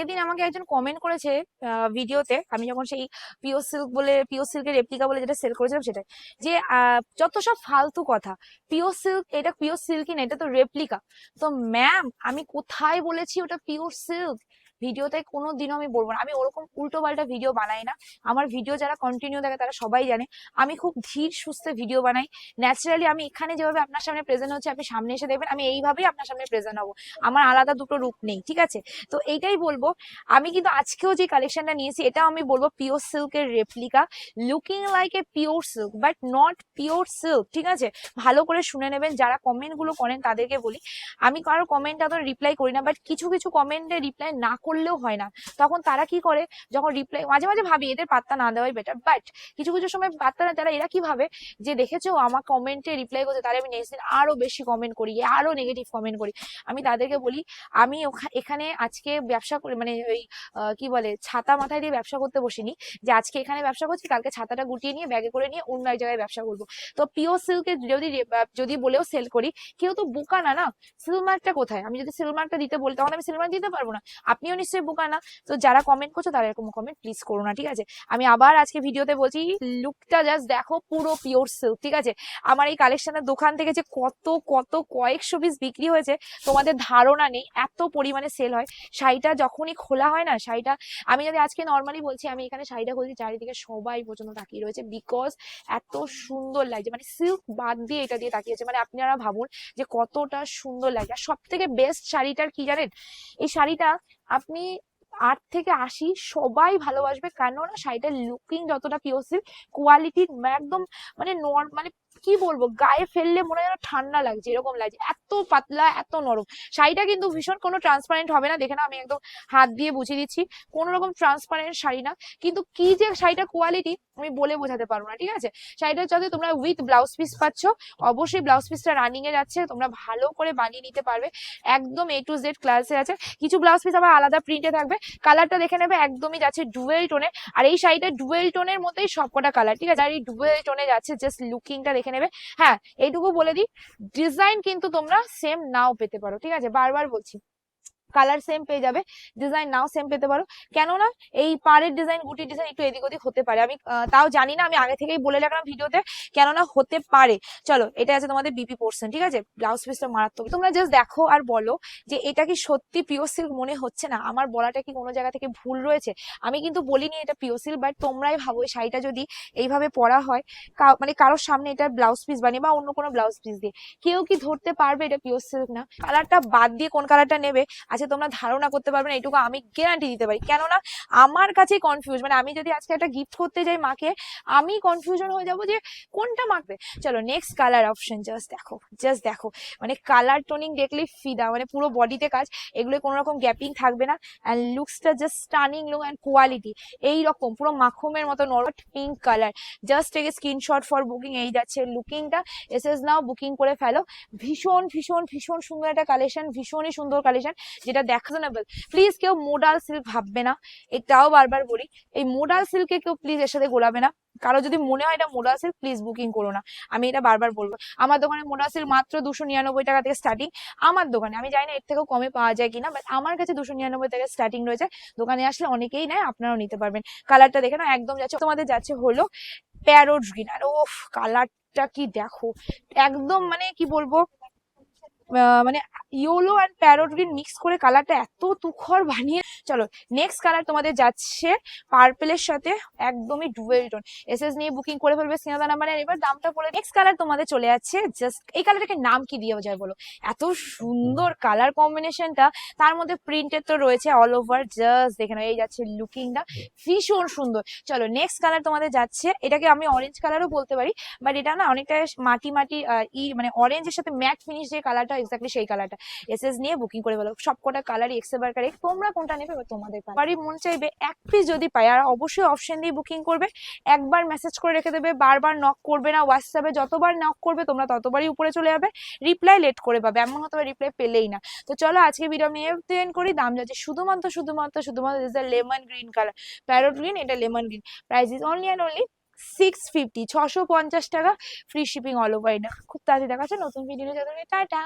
সেদিন আমাকে একজন কমেন্ট করেছে ভিডিওতে, আমি যখন সেই পিওর সিল্ক বলে পিওর সিল্কের রেপ্লিকা বলে যেটা সেল করেছিলাম সেটাই, যে যত সব ফালতু কথা পিওর সিল্ক এটা পিওর সিল্কই না, এটা তো রেপ্লিকা তো ম্যাম আমি কোথায় বলেছি ওটা পিওর সিল্ক ভিডিওতে কোনো দিনও আমি বলব না। আমি ওরকম উল্টো পাল্টা ভিডিও বানাই না। আমার ভিডিও যারা কন্টিনিউ দেখে তারা সবাই জানে, আমি খুব ধীর সুস্থে ভিডিও বানাই। ন্যাচারালি আমি এখানে যেভাবে আপনার সামনে প্রেজেন্ট হচ্ছে, আপনি সামনে এসে দেখবেন, আমি এইভাবেই আপনার সামনে প্রেজেন্ট হব। আমার আলাদা দুটো রূপ নেই, ঠিক আছে? তো এইটাই বলব, আমি কিন্তু আজকেও যে কালেকশনটা নিয়েছি, এটাও আমি বলব পিওর সিল্কের replica looking like a pure silk but not pure silk ঠিক আছে? ভালো করে শুনে নেবেন, যারা কমেন্টগুলো করেন তাদেরকে বলি। আমি কারও কমেন্টটা তো রিপ্লাই করি না বাট কিছু কিছু কমেন্টে রিপ্লাই না করলেও হয় না। তখন তারা কি করে? যখন রিপ্লাই মাঝে মাঝে ভাবি, এদের পাত্তা না দেওয়াই বেটার বাট কিছু কিছু সময় পাত্তা না তারা এরা কি ভাবে? যে দেখেছ, আমার কমেন্টে রিপ্লাই করতে তাহলে আমি নেক্সট দিন আরও বেশি কমেন্ট করি, আরও নেগেটিভ কমেন্ট করি। আমি তাদেরকে বলি, আমি এখানে আজকে ব্যবসা করে মানে ওই কি বলে, ছাতা মাথায় দিয়ে ব্যবসা করতে বসিনি, যে আজকে এখানে ব্যবসা করছি, কালকে ছাতাটা গুটিয়ে নিয়ে ব্যাগে করে নিয়ে অন্য এক জায়গায় ব্যবসা করব। তো পিওর সিল্কের যদি যদি বলেও সেল করি, কেউ তো বোকা না না? সিলমার্কটা কোথায়? আমি যদি সিলমার্কটা দিতে বলি, তখন আমি সিলমার্ক দিতে পারব না। আপনিও নিশ্চয়ই বোকা না। তো যারা কমেন্ট করছ তারা এরকম কমেন্ট প্লিজ করো না, ঠিক আছে? আমি আবার আজকে ভিডিওতে বলছি লুকটা জাস্ট দেখো পুরো পিওর সিল্ক ঠিক আছে? আমার এই কালেকশনের দোকান থেকে যে কত কত কয়েকশো পিস বিক্রি হয়েছে, তোমাদের ধারণা নেই, এত পরিমাণে সেল হয়। শাড়িটা যখনই খোলা হয় না, শাড়িটা, আমি যদি আজকে নর্মালি বলছি, আমি এখানে শাড়িটা খুলছি, চারিদিকে সবাই পর্যন্ত তাকিয়ে রয়েছে বিকজ এত সুন্দর লাগছে। মানে সিল্ক বাদ দিয়ে এটা দিয়ে তাকিয়েছে মানে আপনারা ভাবুন যে কতটা সুন্দর লাগে আর সব থেকে বেস্ট শাড়িটার কি জানেন? এই শাড়িটা আপনি আট থেকে আশি সবাই ভালোবাসবে। কেন না শাড়িটার লুকিং যতটা পিওর সিল্ক কোয়ালিটি একদম মানে নর মানে কি বলব, গায়ে ফেললে মনে হয় ঠান্ডা লাগছে, এরকম লাগছে। এত পাতলা, এত নরম। শাড়িটা কিন্তু ভীষণ কোনো ট্রান্সপারেন্ট হবে না। দেখে না আমি একদম হাত দিয়ে বুঝিয়ে দিচ্ছি। কোনো রকম ট্রান্সপারেন্ট শাড়ি না। কিন্তু কি যে শাড়িটা কোয়ালিটি আমি বলে বোঝাতে পারব না, ঠিক আছে? শাড়িটার যাতে তোমরা উইথ ব্লাউজ পিস পাচ্ছ। অবশ্যই ব্লাউজ পিসটা রানিং এ যাচ্ছে, তোমরা ভালো করে বানিয়ে নিতে পারবে। একদম এ টু জেড ক্লাসে আছে। কিছু ব্লাউজ পিস আবার আলাদা প্রিন্টে থাকবে। কালারটা দেখে নেবে, একদমই যাচ্ছে ডুয়েল টোনে আর এই শাড়িটা ডুয়েল টোনের মধ্যেই সবকটা কালার ঠিক আছে? আর এই ডুয়েল টোনে যাচ্ছে জাস্ট লুকিংটা দেখে নেবে। হ্যাঁ এইটুকু বলে দিই। ডিজাইন কিন্তু তোমরা সেম নাও পেতে পারো, ঠিক আছে? বারবার বলছি। কালার সেম পেয়ে যাবে ডিজাইন নাও সেম পেতে পারো। কেননা এই পাড়ের ডিজাইন গুটির ডিজাইন একটু এদিক ওদিক হতে পারে। আমি তাও জানি না, আমি আগে থেকেই বলে রাখলাম ভিডিওতে, কেননা হতে পারে। চলো, এটা আছে তোমাদের বিপি পোর্শন ঠিক আছে? ব্লাউজ পিসটা মারাত্মক। তোমরা জাস্ট দেখো আর বলো যে এটা কি সত্যি পিওর সিল্ক মনে হচ্ছে না? আমার বলাটা কি কোনো জায়গা থেকে ভুল রয়েছে? আমি কিন্তু বলিনি এটা পিওর সিল্ক বাট তোমরাই ভাবো, এই শাড়িটা যদি এইভাবে পরা হয় মানে কারোর সামনে এটা ব্লাউজ পিস বানিয়ে বা অন্য কোনো ব্লাউজ পিস দিয়ে। কেউ কি ধরতে পারবে এটা পিওর সিল্ক না? কালারটা বাদ দিয়ে কোন কালারটা নেবে? আচ্ছা তোমরা ধারণা করতে পারবে না এটুকু আমি গ্যারান্টি দিতে পারি। কেননা আমার কাছে কনফিউজ মানে আমি যদি আজকে একটা গিফট করতে যাই মাকে, আমি কনফিউশন হয়ে যাব যে কোনটা মাখবে। চলো নেক্সট কালার অপশন জাস্ট দেখো জাস্ট দেখো। মানে কালার টোনিং দেখলেই ফিদা মানে পুরো বডিতে কাজ এগুলো কোনো রকম গ্যাপিং থাকবে না। And লুকসটা just stunning look and quality এই রকম পুরো মাখুমের মতো নরম pink colour just take screenshot for booking এই যাচ্ছে লুকিংটা এস এস নাও বুকিং করে ফেলো। ভীষণ ভীষণ ভীষণ সুন্দর একটা কালেকশন ভীষণই সুন্দর কালেকশন যেটা দেখাজনেবল প্লিজ কেউ মোডাল সিল্ক ভাববে না। এটাও বারবার বলি, এই মোডাল সিল্কে কেউ প্লিজ এর সাথে গোলাবে না। কারও যদি মনে হয় এটা মোডাল সিল্ক প্লিজ বুকিং করো না। আমি এটা বারবার বলব। আমার দোকানে মোডাল সিল্ক মাত্র দুশো নিরানব্বই টাকা থেকে স্টার্টিং আমার দোকানে, আমি জানি না এর থেকেও কমে পাওয়া যায় কিনা বাট আমার কাছে দুশো নিরানব্বই থেকে স্টার্টিং রয়েছে। দোকানে আসলে অনেকেই নেয়, আপনারাও নিতে পারবেন। কালারটা দেখে না একদম যাচ্ছে, তোমাদের যাচ্ছে হলো প্যারোট গ্রিন আর ওফ কালারটা কি দেখো। একদম মানে কি বলব মানে yellow and parrot green mix করে কালারটা এত তুখর বানিয়ে চলো নেক্সট কালার তোমাদের যাচ্ছে পার্পেলের সাথে একদমই ডুয়েল টোন এসএস নিয়ে বুকিং করে ফেলবে সিনাদা নাম্বারে এবার দামটা বলে নেক্সট কালার তোমাদের চলে যাচ্ছে জাস্ট এই কালারটাকে নাম কি দিয়ে যায় বলো? এত সুন্দর কালার কম্বিনেশনটা তার মধ্যে প্রিন্টেড তো রয়েছে অল ওভার জাস্ট দেখে নাও, এই যাচ্ছে লুকিংটা ভীষণ সুন্দর। চলো নেক্সট কালার তোমাদের যাচ্ছে। এটাকে আমি অরেঞ্জ কালারও বলতে পারি বাট এটা না অনেকটা মাটি মাটি ই মানে অরেঞ্জের সাথে ম্যাট ফিনিশ যে কালারটা এক্স্যাক্টলি সেই কালারটা এসএস নিয়ে বুকিং করে ফেলো। সবকটা কালারই এক্সেবার কারে তোমরা কোনটা নেবে তোমাদের বাড়ি মন চাইবে এক পিস যদি পাই আর অবশ্যই অপশন দিয়ে বুকিং করবে। একবার মেসেজ করে রেখে দেবে, বারবার নক করবে না। হোয়াটসঅ্যাপে যতবার নক করবে, তোমরা ততবারই উপরে চলে যাবে। রিপ্লাই লেট করে পাবে, এমন হতে পারে রিপ্লাই পেলেই না। তো চলো আজকে ভিডিও আমি এন্ড করি, দাম যাচ্ছে শুধুমাত্র শুধুমাত্র শুধুমাত্র lemon green colour parrot green এটা lemon green price is only and only six fifty ছশো পঞ্চাশ টাকা ফ্রি শিপিং অল ওভার এটা খুব তাড়াতাড়ি দেখা যাচ্ছে নতুন ভিডিও টাটা।